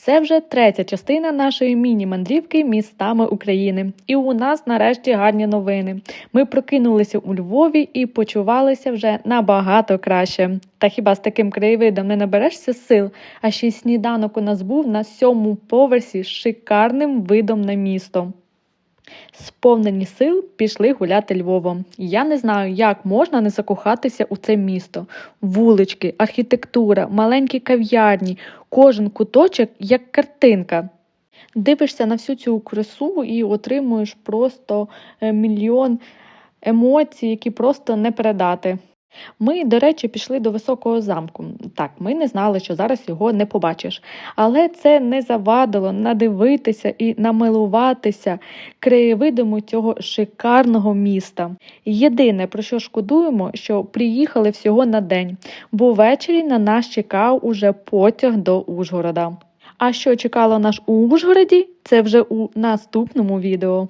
Це вже третя частина нашої міні-мандрівки містами України. І у нас нарешті гарні новини. Ми прокинулися у Львові і почувалися вже набагато краще. Та хіба з таким краєвидом не наберешся сил? А ще сніданок у нас був на сьомому поверсі з шикарним видом на місто. Сповнені сил пішли гуляти Львовом. Я не знаю, як можна не закохатися у це місто. Вулички, архітектура, маленькі кав'ярні, кожен куточок як картинка. Дивишся на всю цю красу і отримуєш просто е, мільйон емоцій, які просто не передати. Ми, до речі, пішли до високого замку. Так, ми не знали, що зараз його не побачиш. Але це не завадило надивитися і намилуватися краєвидами цього шикарного міста. Єдине, про що шкодуємо, що приїхали всього на день, бо ввечері на нас чекав уже потяг до Ужгорода. А що чекало нас у Ужгороді, це вже у наступному відео.